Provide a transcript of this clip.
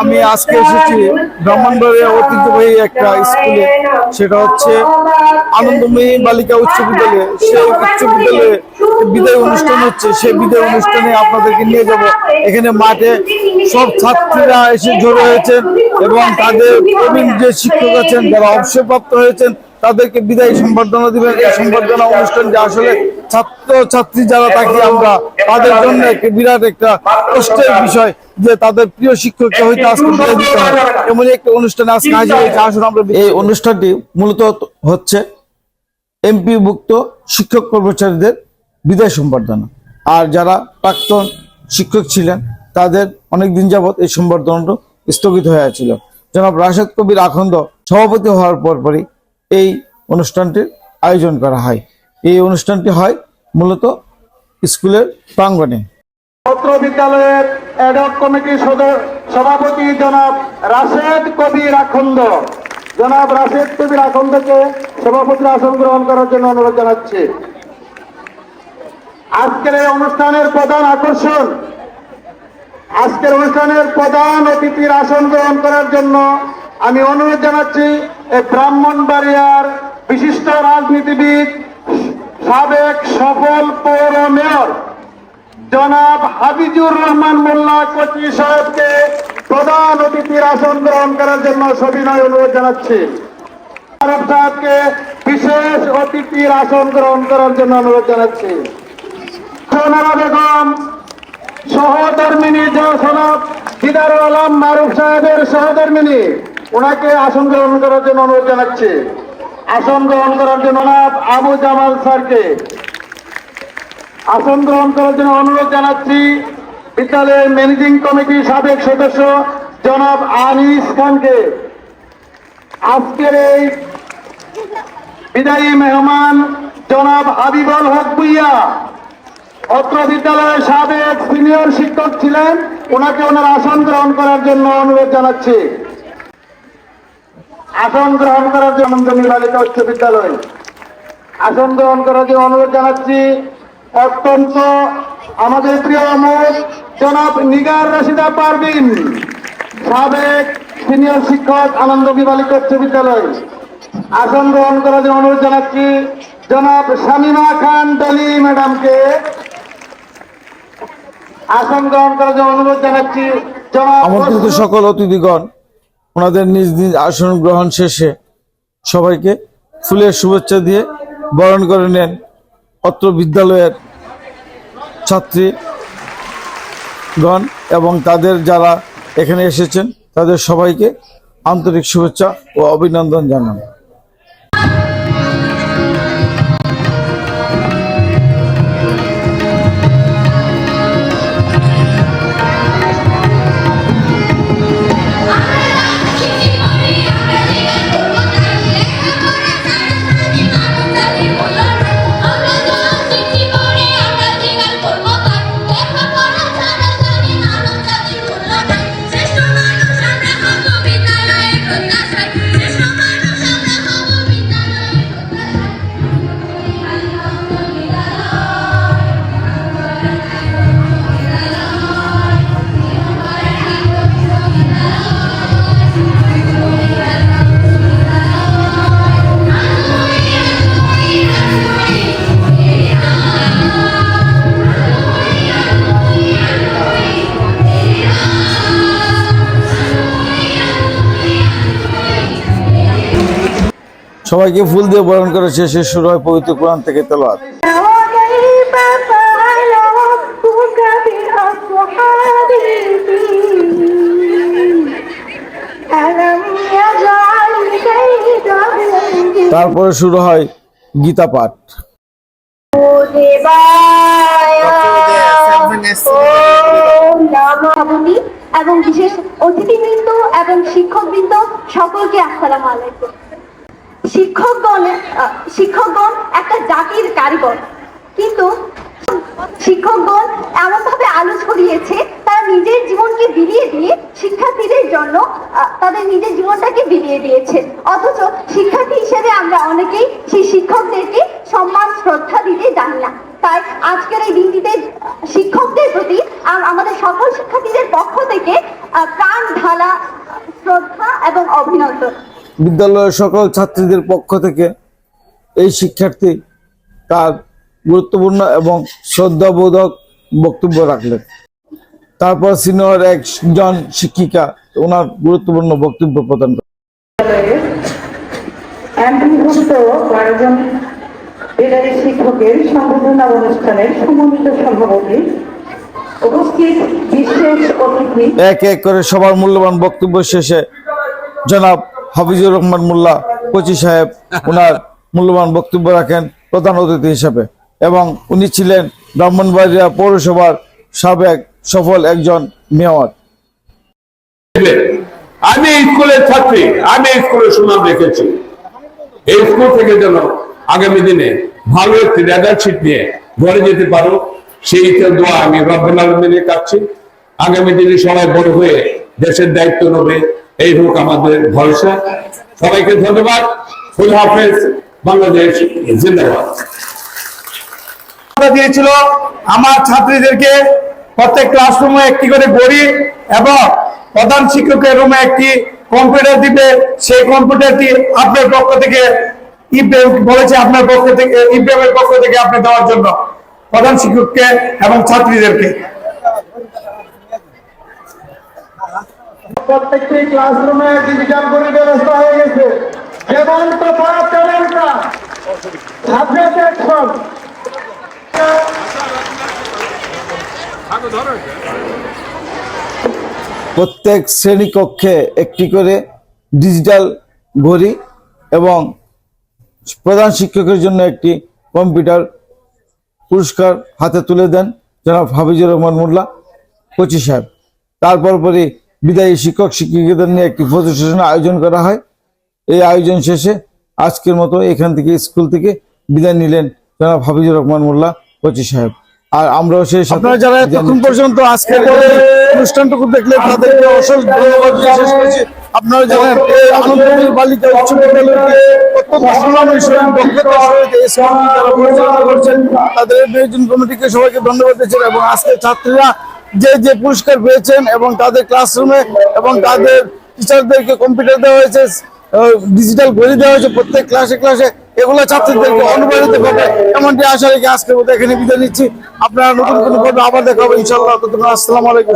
আমি আজকে এসেছি ব্রাহ্মণবাড়িয়া ঐতিহ্যবাহী একটা স্কুলে। সেটা হচ্ছে আনন্দময়ী বালিকা উচ্চ বিদ্যালয়। সেই উচ্চ বিদ্যালয়ে বিদায় অনুষ্ঠান হচ্ছে। সেই বিদায় অনুষ্ঠানে আপনাদেরকে নিয়ে যাব। এখানে মাঠে সব ছাত্রীরা এসে জড়ো হয়েছেন এবং তাদের প্রবীণ যে শিক্ষক আছেন, যারা অবসরপ্রাপ্ত হয়েছেন, তাদেরকে বিদায় সম্বর্ধনা দিবেন। এই সম্বর্ধনা অনুষ্ঠানটি আসলে ছাত্র ছাত্রী যারা থাকি আমরা, তাদের জন্য বিরাট একটা কষ্টের বিষয় যে তাদের প্রিয় শিক্ষককে হয়তো আজকে দিতে এমন একটি অনুষ্ঠানে আজকে হাজির হয়েছে। আসলে আমরা এই অনুষ্ঠানটি মূলত হচ্ছে এমপি ভুক্ত শিক্ষক কর্মচারীদের বিদায় সম্বর্ধনা। আর যারা প্রাক্তন শিক্ষক ছিলেন, তাদের অনেক দিন যাবৎ এই সম্বর্ধনাটা স্থগিত হয়ে ছিল জনাব রাশেদ কবির আখন্দ সভাপতি হওয়ার পরপরই এই অনুষ্ঠানটির আয়োজন করা হয়। এই অনুষ্ঠানটি হয় মূলত স্কুলের প্রাঙ্গণে। পত্র বিদ্যালয়ের কমিটির সভাপতি জনাব রাশেদ কবির আখন্দ। জনাব রাশেদ কবির আখন্দকে সভাপতির আসন গ্রহণ করার জন্য অনুরোধ জানাচ্ছি। আজকের এই অনুষ্ঠানের প্রধান আকর্ষণ, আজকের অনুষ্ঠানের প্রধান অতিথির আসন গ্রহণ করার জন্য আমি অনুরোধ জানাচ্ছি এই ব্রাহ্মণবাড়িয়ার বিশিষ্ট রাজনীতিবিদ সাবেক সফল পৌর মেয়র জনাব হাবিজুর রহমান মোল্লা কচি সাহেবকে প্রধান অতিথির আসন গ্রহণ করার জন্য সবিনয় অনুরোধ জানাচ্ছি। আরব সাহেবকে বিশেষ অতিথির আসন গ্রহণ করার জন্য অনুরোধ জানাচ্ছি। সোনারা বেগম, সহধর্মিনী জনাব দিদারুল আলম মারুফ সাহেবের সহধর্মিনী, ওনাকে আসন গ্রহণ করার জন্য অনুরোধ জানাচ্ছি। আসন গ্রহণ করার জন্য আবু জামাল স্যারকে। আসন গ্রহণ করার জন্য অনুরোধ জানাচ্ছি বিদ্যালয়ের ম্যানেজিং কমিটির সাবেক সদস্য জনাব আনিস খানকে। আজকের এই বিদায়ী মেহমান জনাব হাবিবুল হক ভুইয়া। অত্র বিদ্যালয়ের সাবেক সিনিয়র শিক্ষক ছিলেন ওনাকে ওনার আসন গ্রহণ করার জন্য অনুরোধ জানাচ্ছি। আসন গ্রহণ করার জন্য আনন্দমী বালিকা উচ্চ বিদ্যালয়। আসন গ্রহণ করার জন্য অনুরোধ জানাচ্ছি, অত্যন্ত আমাদের প্রিয় মুখ জনাব নিগার রাশিদা পারবিন সাবেক সিনিয়র শিক্ষক, আনন্দ বালিকা উচ্চ বিদ্যালয়। আসন গ্রহণ করার জন্য অনুরোধ জানাচ্ছি, জনাব শামিমা খান ডলি ম্যাডামকে। আসন গ্রহণ করার জন্য অনুরোধ জানাচ্ছি, জনাব সকল অতিথিগণ ওনাদের নিজ নিজ আসন গ্রহণ শেষে সবাইকে ফুলের শুভেচ্ছা দিয়ে বরণ করে নেন অত্র বিদ্যালয়ের ছাত্রীগণ এবং তাদের যারা এখানে এসেছেন, তাদের সবাইকে আন্তরিক শুভেচ্ছা ও অভিনন্দন জানান। সবাইকে ফুল দিয়ে বরণ করেছে সে শুরু হয় পবিত্র কোরআন থেকে তেলোয়াত তারপরে শুরু হয় গীতা পাঠ। এবং বিশেষ অতিথিবৃন্দ এবং শিক্ষকবৃন্দ সকলকে আসসালাম আলাইকুম। শিক্ষকগণ শিক্ষকগণ একটা জাতির কারিগর। কিন্তু শিক্ষকগণ এমনভাবে আলো ছড়িয়েছে, তারা নিজের জীবনকে বিলিয়ে দিয়ে শিক্ষার্থীদের জন্য তাদের নিজের জীবনটাকে বিলিয়ে দিয়েছে। অথচ শিক্ষার্থী হিসেবে আমরা অনেকেই সেই শিক্ষকদেরকে সম্মান, শ্রদ্ধা দিতে জানি না। তাই আজকের এই দিনটিতে শিক্ষকদের প্রতি আমাদের সকল শিক্ষার্থীদের পক্ষ থেকে প্রাণ ঢালা শ্রদ্ধা এবং অভিনন্দন। বিদ্যালয়ের সকল ছাত্রীদের পক্ষ থেকে এই শিক্ষার্থী তার গুরুত্বপূর্ণ এবং শ্রদ্ধাবোধক বক্তব্য রাখলেন। তারপর সিনিয়র একজন শিক্ষিকা ওনার গুরুত্বপূর্ণ বক্তব্য প্রদান করেন। অ্যান্টিভুক্ত বারোজন বিদায়ী শিক্ষকের সম্বোধনা অনুষ্ঠানের সমন্বিত সভাপতি উপস্থিত বিশেষ অতিথি। এক এক করে সবার মূল্যবান বক্তব্য শেষে জনাব হাফিজুর রহমান মোল্লা, কোচি সাহেব ওনার মূল্যবান বক্তব্য রাখেন প্রধান অতিথি হিসেবে। এবং উনি ছিলেন ব্রাহ্মণবাড়িয়া পৌরসভার সাবেক সফল একজন মেয়র। আমি স্কুলের ছাত্রী, আমি স্কুলের সুনাম রেখেছি। এই স্কুল থেকে যেন আগামী দিনে ভালো একটি রেজাল্ট শিট নিয়ে ঘরে যেতে পারো, সেই দোয়া আমি রব্বুল আলমিনে কাটছি আগামী দিনে সবাই বড় হয়ে দেশের দায়িত্ব নেবে। এই হোক আমাদের ভরসা। সবাইকে ধন্যবাদ। ফুল হাফেজ। বাংলাদেশ জিন্দাবাদ। দিয়েছিল আমার ছাত্রীদেরকে প্রত্যেক ক্লাসরুমে একটি করে বড়ি এবং প্রধান শিক্ষকের রুমে একটি কম্পিউটার দিবে। সেই কম্পিউটারটি আপনার পক্ষ থেকে বলেছে আপনার পক্ষ থেকে ইব্রাহিমের পক্ষ থেকে আপনি দেওয়ার জন্য প্রধান শিক্ষককে এবং ছাত্রীদেরকে। প্রত্যেকটি ক্লাসরুমে ডিজিটাল করে ব্যবস্থা হয়ে গেছে। যেমন প্রত্যেক শ্রেণীকক্ষে একটি করে ডিজিটাল ঘড়ি এবং প্রধান শিক্ষকের জন্য একটি কম্পিউটার পুরস্কার হাতে তুলে দেন জনাব হাফিজুর রহমান মোল্লা, কোচি সাহেব। তারপর পরে বিদায়ী শিক্ষক শিক্ষিকাদের নিয়ে একটি সেশনের আয়োজন করা হয়। এই আয়োজন শেষে আজকের মতো এখান থেকে স্কুল থেকে বিদায় নিলেন জনাব হাফিজুর রহমান মোল্লা কোচি সাহেব। আর আমরাও সেই আপনারা যারা এতক্ষণ পর্যন্ত আজকের অনুষ্ঠানটুকু দেখলেন তাদেরকে অসংখ্য ধন্যবাদ দিয়ে শেষ করছি আপনারা জানেন আনন্দপুর বালিকা উচ্চ বিদ্যালয়কে অত্যন্ত সুনামের সহিত দক্ষতার সহিত এই স্কুলটি যারা পরিচালনা করছেন তাদের নিয়োজন কমিটিকে সবাইকে ধন্যবাদ দিচ্ছেন এবং আজকে ছাত্রীরা যে যে পুরস্কার পেয়েছেন এবং তাদের ক্লাসরুমে এবং তাদের টিচারদেরকে কম্পিউটার দেওয়া হয়েছে ডিজিটাল ঘড়ি দেওয়া হয়েছে, প্রত্যেক ক্লাসে ক্লাসে এগুলো ছাত্রীদেরকে অনুপ্রাণিত করবে এমনটি আশা রেখে আজকের মতো এখানে বিদায় নিচ্ছি। আপনারা নতুন কোনো পর্বে আবার দেখা হবে। ইনশাল্লাহ আসসালামু আলাইকুম।